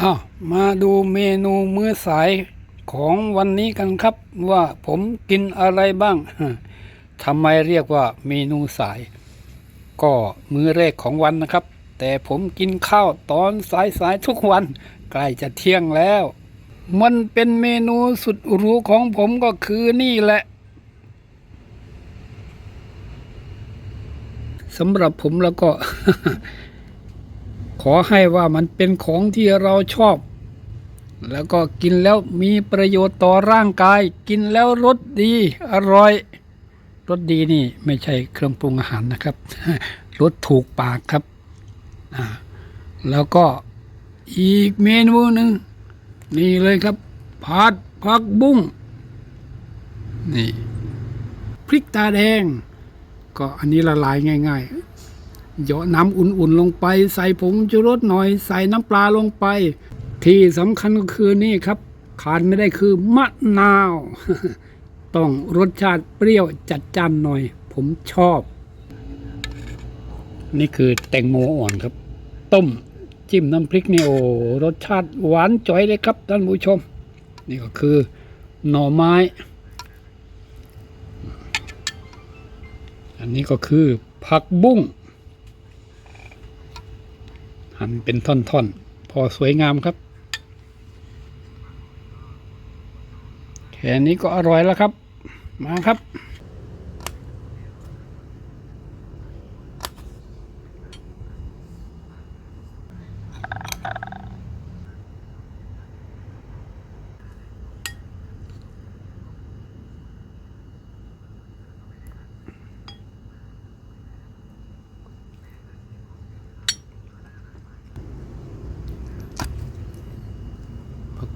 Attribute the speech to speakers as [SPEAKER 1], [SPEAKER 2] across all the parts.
[SPEAKER 1] อ้าวมาดูเมนูมื้อสายของวันนี้กันครับ ว่าผมกินอะไรบ้างทำไมเรียกว่าเมนูสาย ก็มื้อแรกของวันนะครับ แต่ผมกินข้าวตอนสายๆทุกวัน ใกล้จะเที่ยงแล้ว มันเป็นเมนูสุดหรูของผมก็คือนี่แหละสำหรับผมแล้วก็ อให้ว่ามันเป็นของที่เราชอบ แล้วก็กินแล้วมีประโยชน์ต่อร่างกาย กินแล้วรสดีอร่อยรสดีนี่ไม่ใช่เครื่องปรุงอาหารนะครับรสถูกปากครับอ่าแล้วก็อีกเมนูหนึ่งนี่เลยครับผัดผักบุ้งนี่พริกตาแดง ก็อันนี้ละลายง่าย ๆ เหยาะน้ำอุ่นๆลงไป ใส่ผงชูรสหน่อย ใส่น้ำปลาลงไป ที่สำคัญก็คือนี่ครับขาดไม่ได้คือมะนาว ต้องรสชาติเปรี้ยวจัดจ้านหน่อย ผมชอบ นี่คือแตงโมอ่อนครับ ต้มจิ้มน้ำพริกนี่โอ้รสชาติหวานจ่อยเลยครับท่านผู้ชม นี่ก็คือหน่อไม้ อันนี้ก็คือผักบุ้ง หั่นเป็นท่อนๆ พอสวยงามครับ แค่นี้ก็อร่อยแล้วครับ มาครับ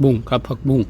[SPEAKER 1] บุ้งครับผักบุ้ง